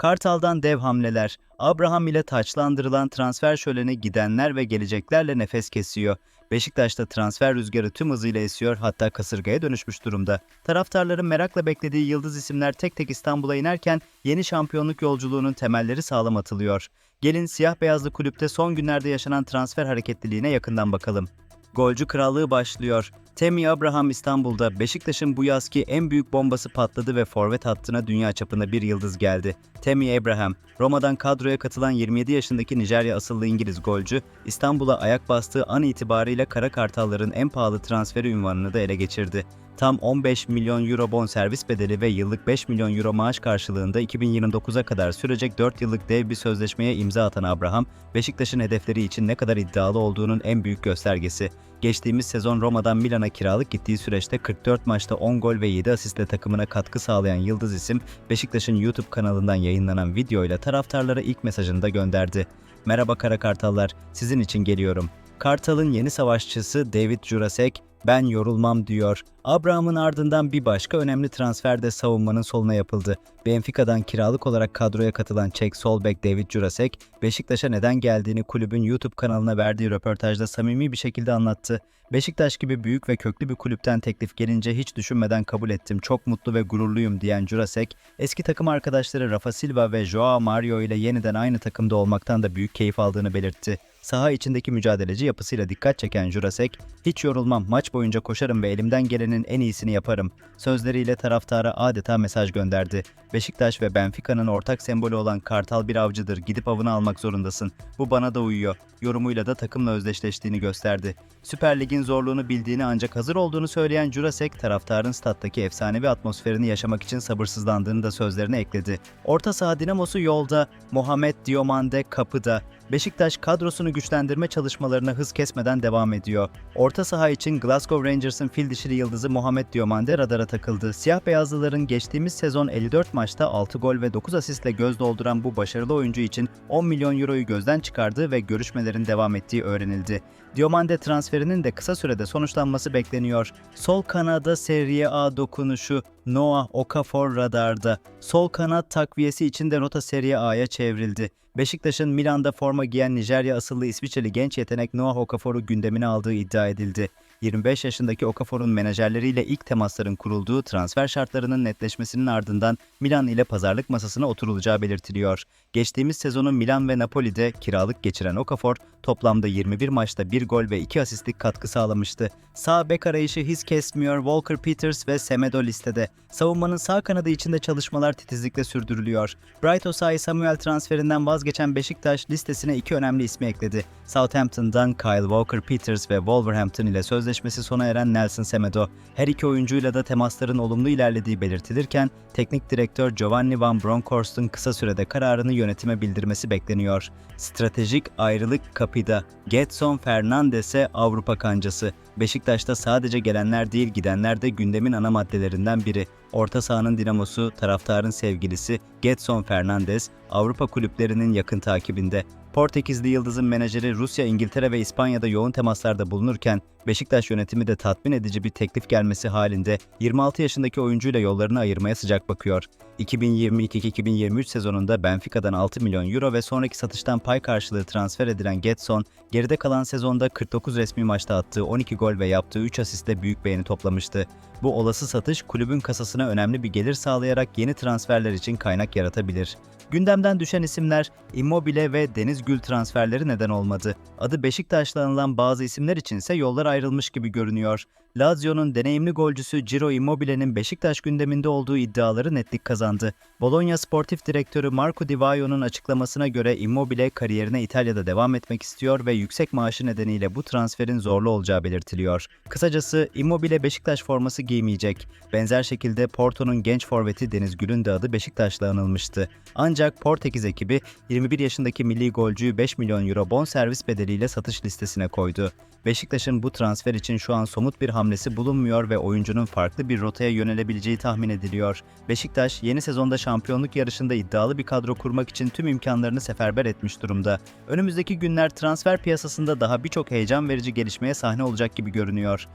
Kartal'dan dev hamleler. Abraham ile taçlandırılan transfer şöleni gidenler ve geleceklerle nefes kesiyor. Beşiktaş'ta transfer rüzgarı tüm hızıyla esiyor hatta kasırgaya dönüşmüş durumda. Taraftarların merakla beklediği yıldız isimler tek tek İstanbul'a inerken yeni şampiyonluk yolculuğunun temelleri sağlam atılıyor. Gelin siyah beyazlı kulüpte son günlerde yaşanan transfer hareketliliğine yakından bakalım. Golcü krallığı başlıyor. Temi Abraham İstanbul'da Beşiktaş'ın bu yazki en büyük bombası patladı ve forvet hattına dünya çapında bir yıldız geldi. Temi Abraham, Roma'dan kadroya katılan 27 yaşındaki Nijerya asıllı İngiliz golcü, İstanbul'a ayak bastığı an itibarıyla Kara Kartalların en pahalı transferi ünvanını da ele geçirdi. Tam 15 milyon euro bonservis bedeli ve yıllık 5 milyon euro maaş karşılığında 2029'a kadar sürecek 4 yıllık dev bir sözleşmeye imza atan Abraham, Beşiktaş'ın hedefleri için ne kadar iddialı olduğunun en büyük göstergesi. Geçtiğimiz sezon Roma'dan Milan'a kiralık gittiği süreçte 44 maçta 10 gol ve 7 asistle takımına katkı sağlayan Yıldız isim, Beşiktaş'ın YouTube kanalından yayınlanan videoyla taraftarlara ilk mesajını da gönderdi. Merhaba Kara Kartallar, sizin için geliyorum. Kartal'ın yeni savaşçısı David Jurasek, ben yorulmam diyor. Abraham'ın ardından bir başka önemli transfer de savunmanın soluna yapıldı. Benfica'dan kiralık olarak kadroya katılan Çek sol bek David Jurasek, Beşiktaş'a neden geldiğini kulübün YouTube kanalına verdiği röportajda samimi bir şekilde anlattı. Beşiktaş gibi büyük ve köklü bir kulüpten teklif gelince hiç düşünmeden kabul ettim. Çok mutlu ve gururluyum diyen Jurasek, eski takım arkadaşları Rafa Silva ve Joao Mario ile yeniden aynı takımda olmaktan da büyük keyif aldığını belirtti. Saha içindeki mücadeleci yapısıyla dikkat çeken Jurasek, hiç yorulmam, maç boyunca koşarım ve elimden gelenin en iyisini yaparım. Sözleriyle taraftara adeta mesaj gönderdi. Beşiktaş ve Benfica'nın ortak sembolü olan Kartal bir avcıdır, gidip avını almak zorundasın. Bu bana da uyuyor. Yorumuyla da takımla özdeşleştiğini gösterdi. Süper Lig'in zorluğunu bildiğini ancak hazır olduğunu söyleyen Jurasek, taraftarın stat'taki efsanevi atmosferini yaşamak için sabırsızlandığını da sözlerine ekledi. Orta saha dinamosu yolda, Mohamed Diomande kapıda. Beşiktaş kadrosunu güçlendirme çalışmalarına hız kesmeden devam ediyor. Orta saha için Glasgow Rangers'ın fil dişili yıldızı Mohamed Diomande radara takıldı. Siyah beyazlıların geçtiğimiz sezon 54 maçta 6 gol ve 9 asistle göz dolduran bu başarılı oyuncu için 10 milyon euroyu gözden çıkardığı ve görüşmelerin devam ettiği öğrenildi. Diomande transferinin de kısa sürede sonuçlanması bekleniyor. Sol kanada Serie A dokunuşu Noah Okafor radarda. Sol kanat takviyesi için de rota Serie A'ya çevrildi. Beşiktaş'ın Milan'da forma giyen Nijerya asıllı İsviçreli genç yetenek Noah Okafor'u gündemine aldığı iddia edildi. 25 yaşındaki Okafor'un menajerleriyle ilk temasların kurulduğu transfer şartlarının netleşmesinin ardından Milan ile pazarlık masasına oturulacağı belirtiliyor. Geçtiğimiz sezonu Milan ve Napoli'de kiralık geçiren Okafor toplamda 21 maçta 1 gol ve 2 asistlik katkı sağlamıştı. Sağ bek arayışı hız kesmiyor Walker Peters ve Semedo listede. Savunmanın sağ kanadı içinde çalışmalar titizlikle sürdürülüyor. Bright Osayi Samuel transferinden vazgeçen Beşiktaş listesine iki önemli ismi ekledi. Southampton'dan Kyle Walker Peters ve Wolverhampton ile sözleşmesi sona eren Nelson Semedo. Her iki oyuncuyla da temasların olumlu ilerlediği belirtilirken teknik direktör Giovanni Van Bronckhorst'un kısa sürede kararını yönetime bildirmesi bekleniyor. Stratejik ayrılık kapıda. Getson Fernandes'e Avrupa kancası. Beşiktaş'ta sadece gelenler değil gidenler de gündemin ana maddelerinden biri. Orta sahanın dinamosu, taraftarın sevgilisi Getson Fernandes, Avrupa kulüplerinin yakın takibinde. Portekizli Yıldız'ın menajeri Rusya, İngiltere ve İspanya'da yoğun temaslarda bulunurken Beşiktaş yönetimi de tatmin edici bir teklif gelmesi halinde 26 yaşındaki oyuncuyla yollarını ayırmaya sıcak bakıyor. 2022-2023 sezonunda Benfica'dan 6 milyon euro ve sonraki satıştan pay karşılığı transfer edilen Getson, geride kalan sezonda 49 resmi maçta attığı 12 gol ve yaptığı 3 asistle büyük beğeni toplamıştı. Bu olası satış kulübün kasasına önemli bir gelir sağlayarak yeni transferler için kaynak yaratabilir. Gündemden düşen isimler Immobile ve Deniz Gül transferleri neden olmadı. Adı Beşiktaş'la anılan bazı isimler içinse yollar ayrılmış gibi görünüyor. Lazio'nun deneyimli golcüsü Ciro Immobile'nin Beşiktaş gündeminde olduğu iddiaları netlik kazandı. Bologna Sportif Direktörü Marco Di Vaio'nun açıklamasına göre Immobile kariyerine İtalya'da devam etmek istiyor ve yüksek maaşı nedeniyle bu transferin zorlu olacağı belirtiliyor. Kısacası Immobile Beşiktaş forması giymeyecek. Benzer şekilde Porto'nun genç forveti Deniz Gül'ün de adı Beşiktaş'la anılmıştı. Ancak Portekiz ekibi 21 yaşındaki milli golcüyü 5 milyon euro bonservis bedeliyle satış listesine koydu. Beşiktaş'ın bu transfer için şu an somut bir hamlesi bulunmuyor ve oyuncunun farklı bir rotaya yönelebileceği tahmin ediliyor. Beşiktaş yeni sezonda şampiyonluk yarışında iddialı bir kadro kurmak için tüm imkanlarını seferber etmiş durumda. Önümüzdeki günler transfer piyasasında daha birçok heyecan verici gelişmeye sahne olacak gibi görünüyor.